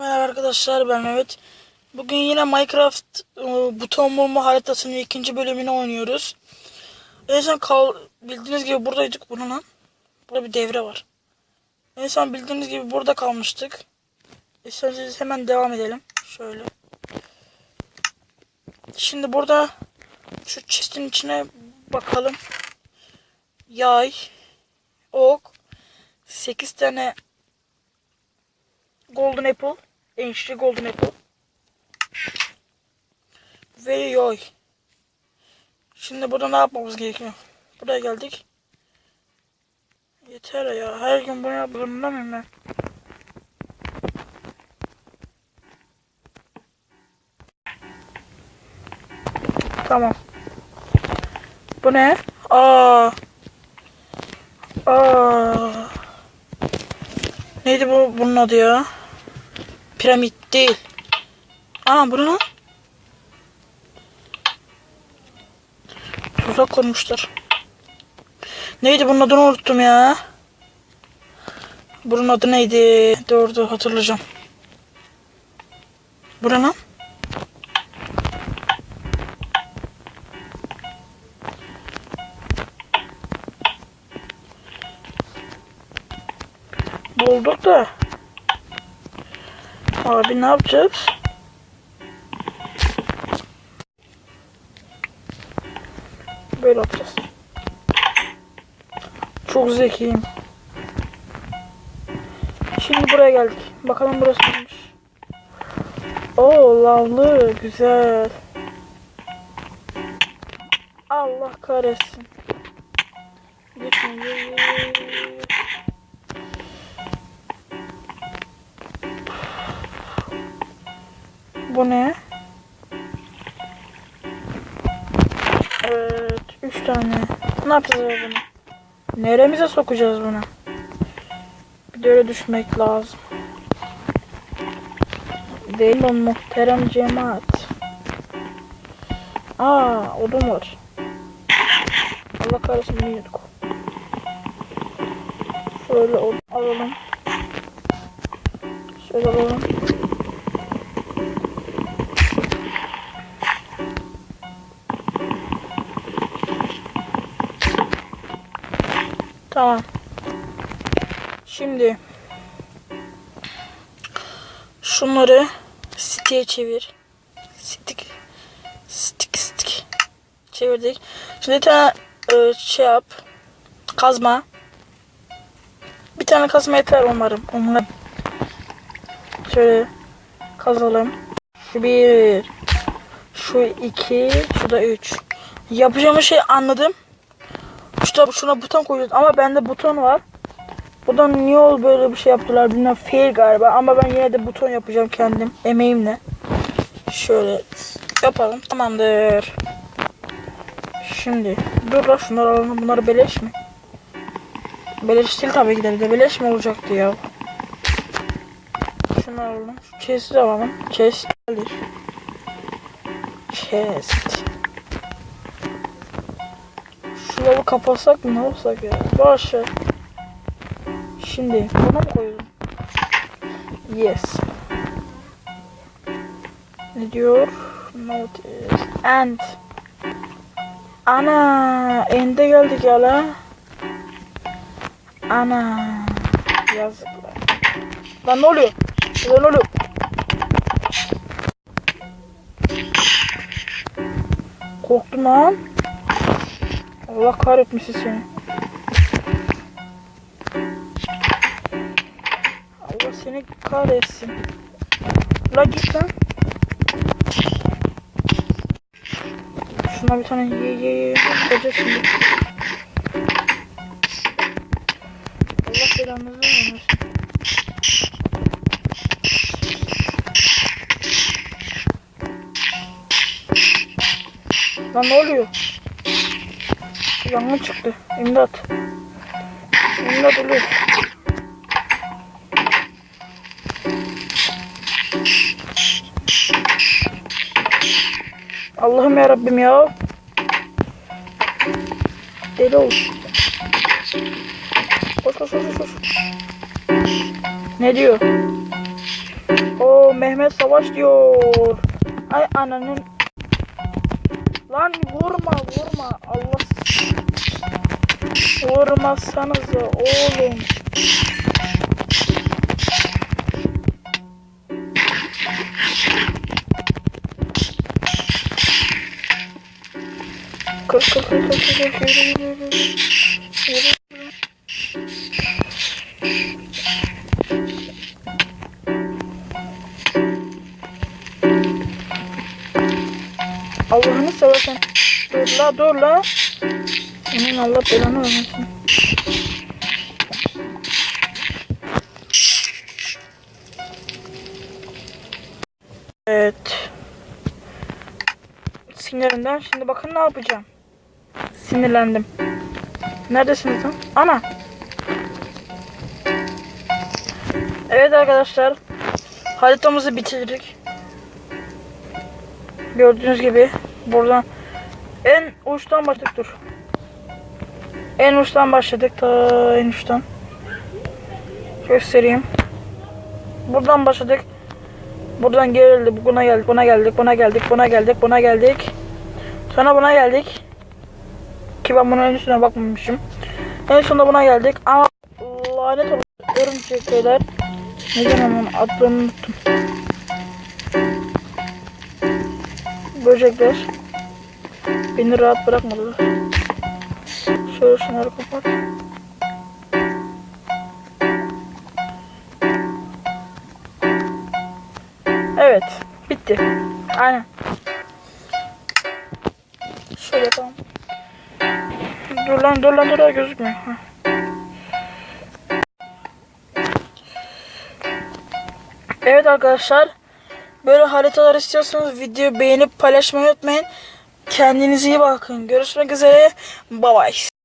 Merhaba arkadaşlar ben Mehmet. Bugün yine Minecraft e, buton bulma haritasının ikinci bölümünü oynuyoruz. En son kal bildiğiniz gibi buradaydık bunun lan. Burada bir devre var. En son bildiğiniz gibi burada kalmıştık. İsterseniz hemen devam edelim. Şöyle. Şimdi burada şu chest'in içine bakalım. Yay, ok, 8 tane Golden Apple. Enişte Golden Apple. Ve yoy. Şimdi burada ne yapmamız gerekiyor? Buraya geldik. Yeter ya. Her gün bunu yapıyorum mi ben? Tamam. Bu ne? Aa. Aa. Neydi bu bunun adı ya? Piramit değil. Aa bu ne lan? Tuzak kurmuşlar. Neydi bunun adını unuttum ya. Bunun adı neydi? Doğru hatırlayacağım. Bu ne lan? Bulduk da. Abi ne yapacağız? Böyle yapacağız. Çok zekiyim. Şimdi buraya geldik. Bakalım burası neymiş. Oo lavlı güzel. Allah kahretsin. Gitme. Bu ne? Evet, üç tane. Ne yapacağız bunu? Neremize sokacağız bunu? Bir de öyle düşmek lazım. Değil mi muhterem cemaat? Aa, odun var. Allah kahretsin bunu yedik. Şöyle odun alalım. Şöyle alalım. Tamam. Şimdi şunları siteye çevir. Stick. Stick stick. Çevirdik. Şimdi bir tane e, şey yap. Kazma. Bir tane kazma yeter umarım. Umarım. Şöyle kazalım. Şu bir. Şu iki. Şu da üç. Yapacağımız şey anladım. İşte şuna buton koyacağız ama bende buton var. Buradan niye ol böyle bir şey yaptılar bilmiyorum. Fail galiba ama ben yine de buton yapacağım kendim emeğimle. Şöyle yapalım. Tamamdır. Şimdi dur la şunları alalım. Bunları beleş mi? Beleş değil tabii ki de. Beleş mi olacaktı ya? Şunu alalım. Şu chest'i alalım. Chest. gelir. Chest. Yolu kapatsak mı ne olsak ya? Boş. Şimdi buna mı koyalım? Yes. Ne diyor? Notice. And. Ana. End'e geldik ya la. Ana. Yazıklar. Lan ne oluyor? Lan ne oluyor? Korktum lan. Allah kahretmesin seni. Allah seni kahretsin. La git lan. Şuna bir tane ye ye ye. Koca şimdi. Allah belanızı vermesin. Lan ne oluyor? Yangın çıktı. İmdat. İmdat oluyor. Allah'ım ya Rabbim ya. Deli ol. Koş koş koş koş. Ne diyor? O Mehmet Savaş diyor. Ay ananın. Lan vurma vurma. Allah. Vurmazsanız oğlum. Kır kır kır kır kır kır kır yürü, La dur la. Senin Allah belanı vermesin. Evet. Sinirinden şimdi bakın ne yapacağım. Sinirlendim. Neredesiniz lan? Ana. Evet arkadaşlar. Haritamızı bitirdik. Gördüğünüz gibi buradan en uçtan başladık dur. En uçtan başladık ta en uçtan. Göstereyim. Buradan başladık. Buradan gerildi. Buna geldik. Buna geldik. Buna geldik. Buna geldik. Buna geldik. Sonra buna geldik. Ki ben bunun en üstüne bakmamışım. En sonunda buna geldik. Ama lanet olsun örümcekler. Ne zaman onu adlarını unuttum. Böcekler. Beni rahat bırakmadılar. Şöyle şunları kapat. Evet. Bitti. Aynen. Şöyle yapalım. Dur lan dur lan dur lan gözükmüyor. Evet arkadaşlar. Böyle haritalar istiyorsanız videoyu beğenip paylaşmayı unutmayın. Kendinize iyi bakın. Görüşmek üzere. Bye bye.